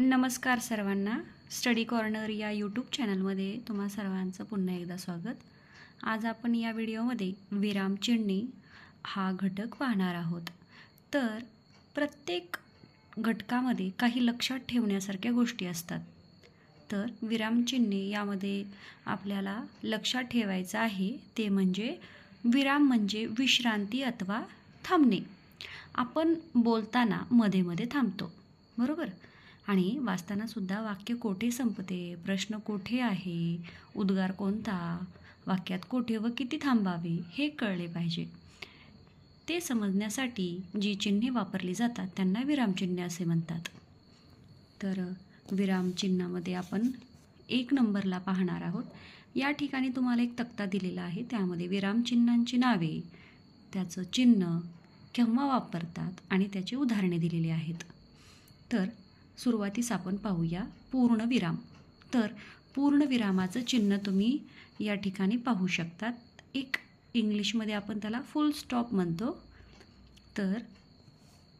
नमस्कार सर्वांना. Study corner या यूट्यूब चॅनलमध्ये तुम्हा सर्वांचं पुन्हा एकदा स्वागत. आज आपण या व्हिडिओमध्ये विराम चिन्हे हा घटक पाहणार आहोत. तर प्रत्येक घटकामध्ये काही लक्षात ठेवण्यासारख्या गोष्टी असतात. तर विरामचिन्हे यामध्ये आपल्याला लक्षात ठेवायचं आहे ते म्हणजे विराम म्हणजे विश्रांती अथवा थांबणे. आपण बोलताना मध्ये मध्ये थांबतो. बरोबर? आणि वाचतानासुद्धा वाक्य कोठे संपते? प्रश्न कोठे आहे? उद्गार कोणता? वाक्यात कोठे व किती थांबावे? हे कळले पाहिजे. ते समजण्यासाठी जी चिन्हे वापरली जातात त्यांना विरामचिन्हे असे म्हणतात. तर विरामचिन्हामध्ये आपण एक नंबरला पाहणार आहोत. या ठिकाणी तुम्हाला एक तक्ता दिलेला आहे. त्यामध्ये विरामचिन्हांची नावे त्याचं चिन्ह केव्हा वापरतात आणि त्याची उदाहरणे दिलेली आहेत. तर सुरुवातीस आपण पाहूया पूर्णविराम. तर पूर्णविरामाचं चिन्ह तुम्ही या ठिकाणी पाहू शकतात. एक इंग्लिशमध्ये आपण त्याला फुल स्टॉप म्हणतो. तर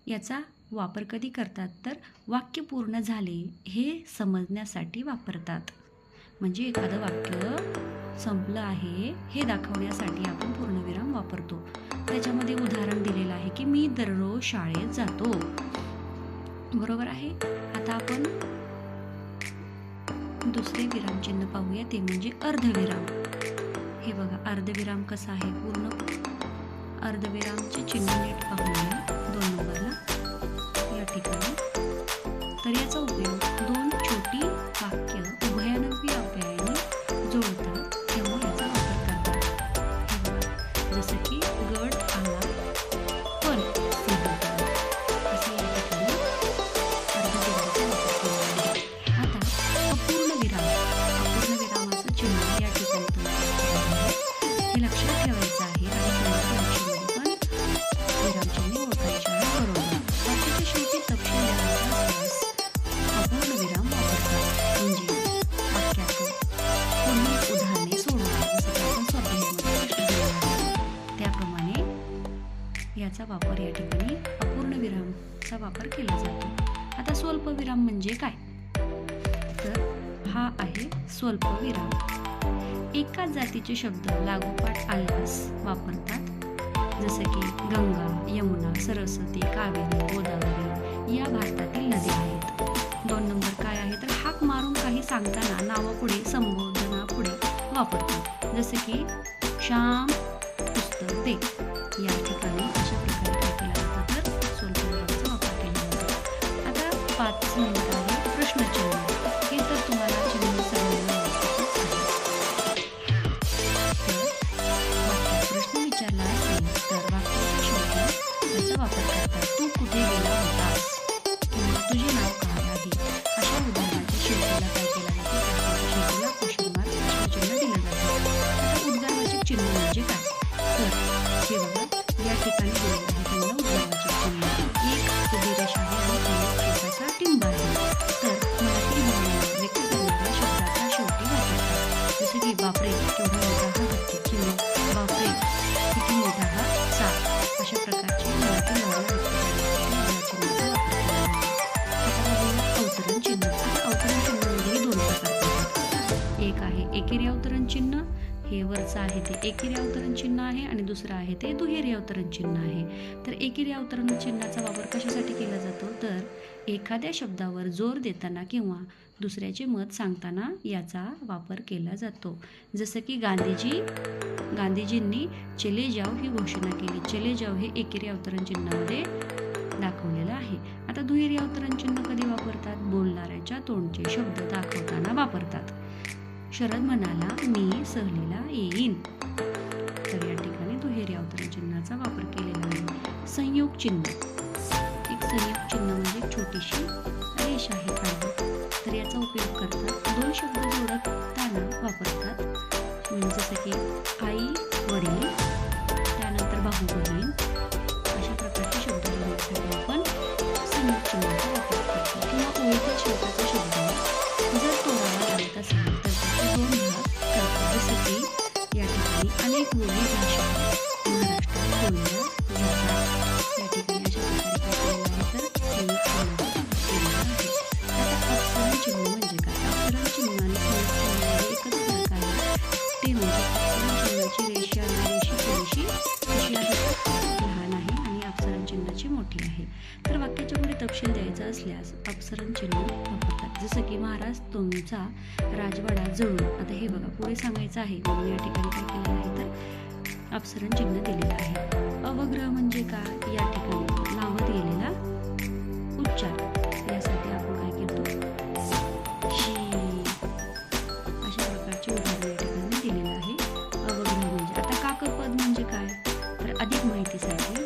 याचा वापर कधी करतात? तर वाक्य पूर्ण झाले हे समजण्यासाठी वापरतात. म्हणजे एखादं वाक्य संपलं आहे हे दाखवण्यासाठी आपण पूर्णविराम वापरतो. त्याच्यामध्ये उदाहरण दिलेलं आहे की मी दररोज शाळेत जातो. बरोबर आहे. आता आपण दुसरे विरामचिन्ह पाहूया. ते म्हणजे अर्धविराम. हे बघा अर्धविराम कसा आहे पूर्ण? अर्धविरामचे चिन्ह नीट पाहूया दोन नंबरला. या ठिकाणी. तर याचा उपयोग दोन छोटी वाक्य उभय ठिकाणी अपूर्ण विरामचा वापर केला जातो. आता स्वल्पविराम म्हणजे काय? तर हा आहे स्वल्पविराम एकाच जातीचे शब्द लागोपाठ आल्यास वापरतात. जसे की गंगा यमुना सरस्वती कावेरी गोदावरी या भारतातील नद्या आहेत. दोन नंबर काय आहे? तर हाक मारून काही सांगताना नावापुढे संबोधना पुढे वापरतात. जसे की श्याम पुस्तक दे. या ठिकाणी हे आहे. ते एकेरी अवतरण चिन्ह आहे आणि दुसरं आहे ते दुहेरी अवतरण चिन्ह आहे. तर एकेरी अवतरण चिन्हाचा वापर कशासाठी केला जातो? तर एखाद्या शब्दावर जोर देताना किंवा दुसऱ्याचे मत सांगताना याचा वापर केला जातो. जसं की गांधीजी गांधीजींनी चले जाव ही घोषणा केली. चले जाव हे एकेरी अवतरण चिन्हामध्ये दाखवलेलं आहे. आता दुहेरी अवतरण चिन्ह कधी वापरतात? बोलणाऱ्याच्या तोंडचे शब्द दाखवताना वापरतात. शरद म्हणाला मी सहलीला येईन. तर या ठिकाणी दुहेरी अवतरण चिन्हाचा वापर केलेला आहे. संयोग चिन्ह. एक संयोग चिन्ह म्हणजे एक छोटीशी रेष आहे काढली तर याचा उपयोग करतात दोन शब्द जोडताना वापरतात. म्हणजे जसं की आई वडील त्यानंतर भाऊ बहीण अशा प्रकारचे शब्द जोडण्यासाठी आपण संयोग चिन्हाचा वापर करतो. किंवा ओळखीत शब्द जर असल्यास अपसरण चिन्ह वापरतात. जसं की महाराज तुमचा राजवाडा जळून आता हे बघा पुढे सांगायचं आहे म्हणून या ठिकाणी काय केलेलं आहे तर अपसरण चिन्ह दिलेलं आहे. अवग्रह म्हणजे काय? या ठिकाणी लावत गेलेला उच्चार. यासाठी आपण काय करतो? शी. अशा प्रकारचे उदाहरण या ठिकाणी दिलेलं आहे. अवग्रह म्हणजे आता काकपद म्हणजे काय? तर अधिक माहितीसाठी